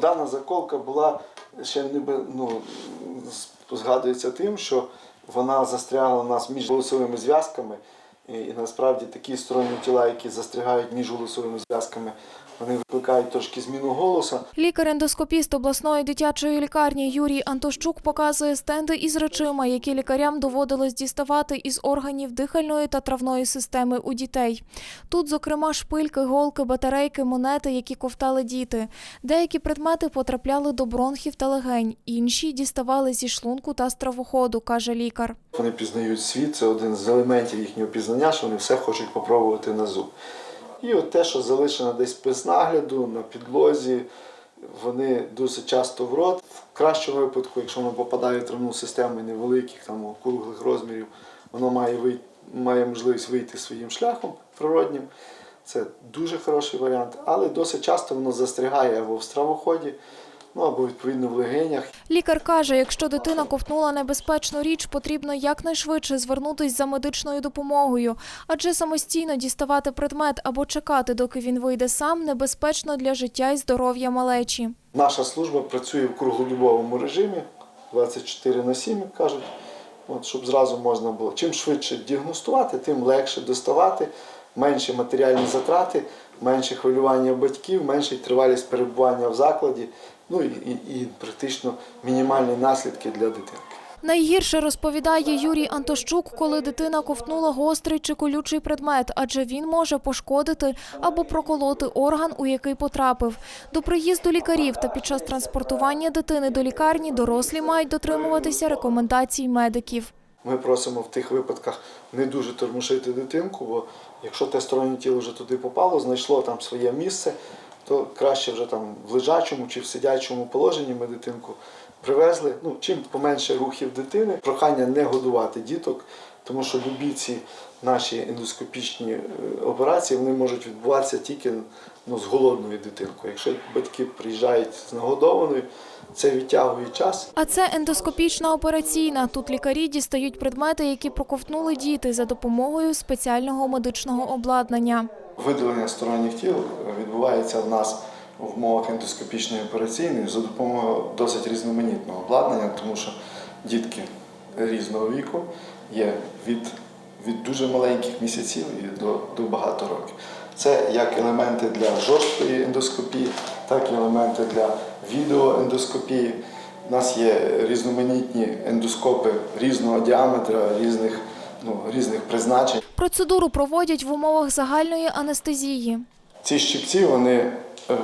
Дана заколка була ще ніби ну, згадується тим, що вона застрягла у нас між голосовими зв'язками. І, насправді такі сторонні тіла, які застрягають між голосовими зв'язками, вони викликають трошки зміну голосу. Лікар-ендоскопіст обласної дитячої лікарні Юрій Антощук показує стенди із речима, які лікарям доводилось діставати із органів дихальної та травної системи у дітей. Тут, зокрема, шпильки, голки, батарейки, монети, які ковтали діти. Деякі предмети потрапляли до бронхів та легень, інші діставали зі шлунку та стравоходу, каже лікар. Вони пізнають світ, це один з елементів їхнього пізнання, що вони все хочуть попробувати на зуб. І от те, що залишено десь без нагляду, на підлозі, вони дуже часто в рот. В кращому випадку, якщо воно попадає в травну систему невеликих, там округлих розмірів, воно має, вийти, має можливість вийти своїм шляхом природнім. Це дуже хороший варіант, але досить часто воно застрягає або в стравоході, ну або відповідно в легенях. Лікар каже, якщо дитина ковтнула небезпечну річ, потрібно якнайшвидше звернутись за медичною допомогою, адже самостійно діставати предмет або чекати, доки він вийде сам, небезпечно для життя і здоров'я малечі. Наша служба працює в круглодобовому режимі 24 на 7, кажуть, от, щоб зразу можна було. Чим швидше діагностувати, тим легше доставати, менші матеріальні затрати, менше хвилювання батьків, менша тривалість перебування в закладі, ну і, і, і практично мінімальні наслідки для дитинки. Найгірше розповідає Юрій Антощук, коли дитина ковтнула гострий чи колючий предмет, адже він може пошкодити або проколоти орган, у який потрапив. До приїзду лікарів та під час транспортування дитини до лікарні дорослі мають дотримуватися рекомендацій медиків. Ми просимо в тих випадках не дуже тормошити дитинку, бо якщо те стороннє тіло вже туди попало, знайшло там своє місце, то краще вже там в лежачому чи в сидячому положенні ми дитинку привезли. Ну, чим поменше рухів дитини, прохання не годувати діток, тому що любі ці наші ендоскопічні е, операції вони можуть відбуватися тільки ну, з голодною дитинкою. Якщо батьки приїжджають з нагодованою, це відтягує час. А це ендоскопічна операційна. Тут лікарі дістають предмети, які проковтнули діти за допомогою спеціального медичного обладнання. Видалення сторонніх тіл відбувається в нас в умовах ендоскопічної операційної за допомогою досить різноманітного обладнання, тому що дітки різного віку є від, від дуже маленьких місяців і до, до багато років. Це як елементи для жорсткої ендоскопії, так і елементи для відеоендоскопії. У нас є різноманітні ендоскопи різного діаметра, різних, ну, різних призначень. Процедуру проводять в умовах загальної анестезії. Ці щипці вони е,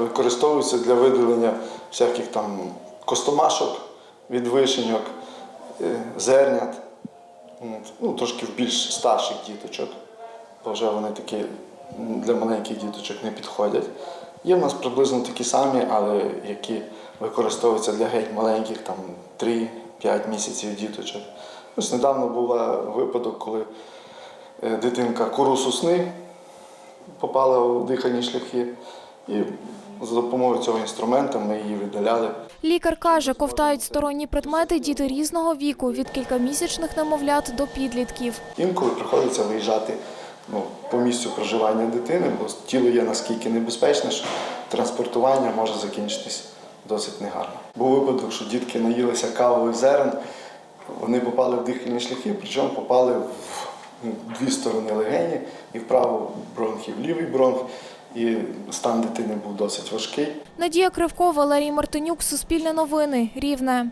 використовуються для видалення всяких там костомашок, відвишеньок, е, зернят, ну, трошки в більш старших діточок, бо вже вони такі для маленьких діточок не підходять. Є в нас приблизно такі самі, але які використовуються для геть маленьких, там 3-5 місяців діточок. Ось недавно був випадок, коли е, дитинка курусу сни попала у дихальні шляхи, і за допомогою цього інструменту ми її видаляли. Лікар каже, ковтають сторонні предмети діти різного віку, від кількамісячних немовлят до підлітків. Інколи приходиться виїжджати ну, по місцю проживання дитини, бо тіло є наскільки небезпечне, що транспортування може закінчитись досить негарно. Був випадок, що дітки наїлися кавових зерен, вони попали в дихальні шляхи, причому попали в ну, дві сторони легені, і в праву бронх, і в лівий бронх, і стан дитини був досить важкий. Надія Кривко, Валерій Мартинюк, Суспільне новини, Рівне.